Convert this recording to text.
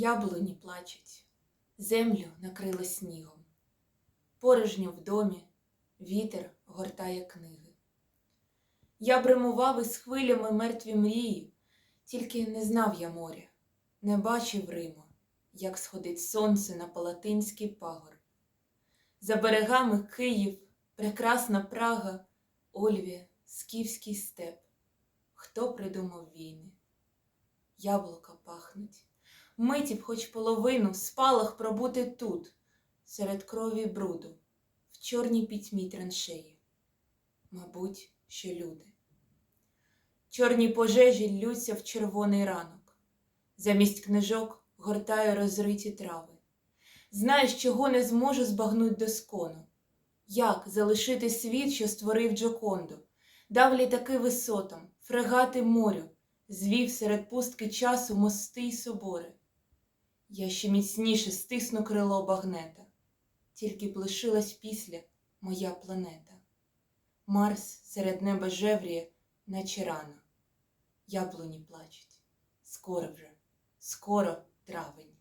Яблуні плачуть, землю накрило снігом, порожньо в домі, вітер гортає книги. Я бримував із хвилями мертві мрії, тільки не знав я моря, не бачив Риму, як сходить сонце на палатинський пагор. За берегами Київ, прекрасна Прага, Ольвія, скіфський степ. Хто придумав війни? Яблука пахнуть. Миті б хоч половину спалах пробути тут, серед крові бруду, в чорній пітьмі траншеї. Мабуть, що люди. Чорні пожежі ллються в червоний ранок. Замість книжок гортаю розриті трави. Знаєш, чого не зможу збагнуть доскону. Як залишити світ, що створив Джоконду, дав літаки висотам, фрегати морю, звів серед пустки часу мости й собори. Я ще міцніше стисну крило багнета, тільки б лишилась після моя планета. Марс серед неба жевріє, наче рано. Яблуні плачуть. Скоро вже, скоро травень.